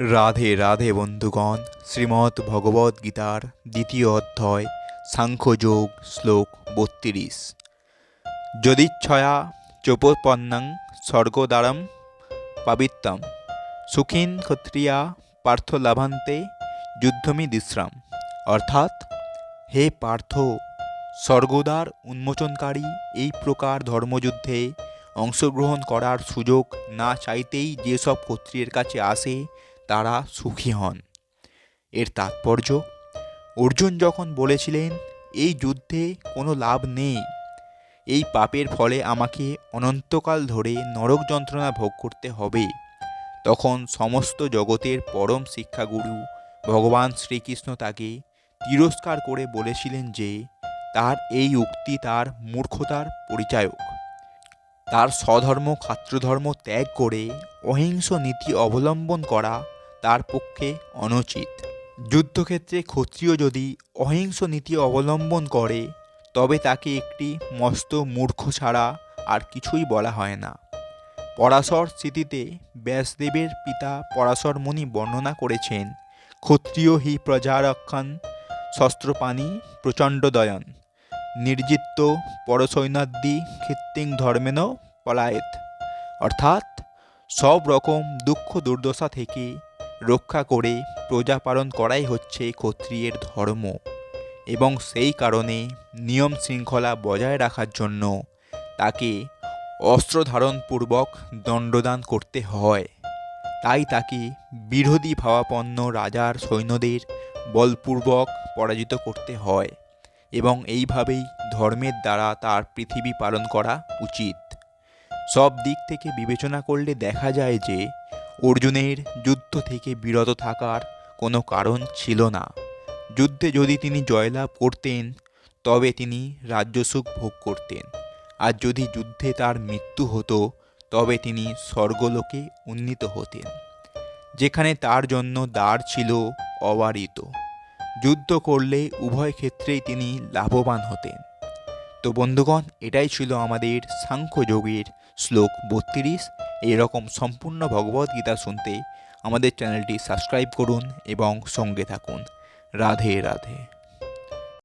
রাধে রাধে বন্ধুগণ শ্রীমদ্ ভগবদ্ গীতার দ্বিতীয় অধ্যায়, সাংখ্যযোগ, শ্লোক বত্রিশ। যদিচ্ছয়া চোপপন্নং স্বর্গদ্বারম পাবিত্তম সুখিন ক্ষত্রিয়া পার্থ লাভান্তে যুদ্ধমি বিশ্রাম অর্থাৎ, হে পার্থ স্বর্গদ্বার উন্মোচনকারী এই প্রকার ধর্মযুদ্ধে অংশগ্রহণ করার সুযোগ না চাইতেই যেসব ক্ষত্রিয়ের কাছে আসে তারা সুখী হন। এর তাৎপর্য, অর্জুন যখন বলেছিলেন, এই যুদ্ধে কোনো লাভ নেই। এই পাপের ফলে আমাকে অনন্তকাল ধরে নরক যন্ত্রণা ভোগ করতে হবে। তখন সমস্ত জগতের পরম শিক্ষাগুরু ভগবান শ্রীকৃষ্ণ তাকে তিরস্কার করে বলেছিলেন যে, তার এই উক্তি তার মূর্খতার পরিচায়ক। তার স্বধর্ম খাত্রধর্ম ত্যাগ করে অহিংস নীতি অবলম্বন করা তার পক্ষে অনুচিত। যুদ্ধক্ষেত্রে ক্ষত্রিয় যদি অহিংস নীতি অবলম্বন করে, তবে তাকে একটি মস্ত মূর্খ ছাড়া আর কিছুই বলা হয় না। পরাশর স্মৃতিতে ব্যাসদেবের পিতা পরাশর মুনি বর্ণনা করেছেন, ক্ষত্রিয় হি প্রজারক্ষণ শস্ত্রপাণি প্রচণ্ড দয়ন নির্জিত্ত পরসৈনাদ্দি ক্ষিত্তিং ধর্মেন পলায়েত। অর্থাৎ সব রকম দুঃখ দুর্দশা থেকে রক্ষা করে প্রজা পালন করাই হচ্ছে ক্ষত্রিয়ের ধর্ম এবং সেই কারণে নিয়ম শৃঙ্খলা বজায় রাখার জন্য তাকে অস্ত্র ধারণপূর্বক দণ্ডদান করতে হয়। তাই তাকে বিরোধী ভাবাপন্ন রাজার সৈন্যদের বলপূর্বক পরাজিত করতে হয় এবং এইভাবেই ধর্মের দ্বারা তার পৃথিবী পালন করা উচিত। সব দিক থেকে বিবেচনা করলে দেখা যায় যে অর্জুনের যুদ্ধ থেকে বিরত থাকার কোনো কারণ ছিল না। যুদ্ধে যদি তিনি জয়লাভ করতেন, তবে তিনি রাজ্যসুখ ভোগ করতেন। আর যদি যুদ্ধে তার মৃত্যু হতো, তবে তিনি স্বর্গলোকে উন্নীত হতেন। যেখানে তার জন্য দ্বার ছিল অবারিত। যুদ্ধ করলে উভয় ক্ষেত্রেই তিনি লাভবান হতেন। তো বন্ধুগণ, এটাই ছিল আমাদের সাংখ্যযোগের শ্লোক বত্রিশ। এরকম সম্পূর্ণ ভগবদ্গীতা শুনতে আমাদের চ্যানেলটি সাবস্ক্রাইব করুন এবং সঙ্গে থাকুন। রাধে রাধে।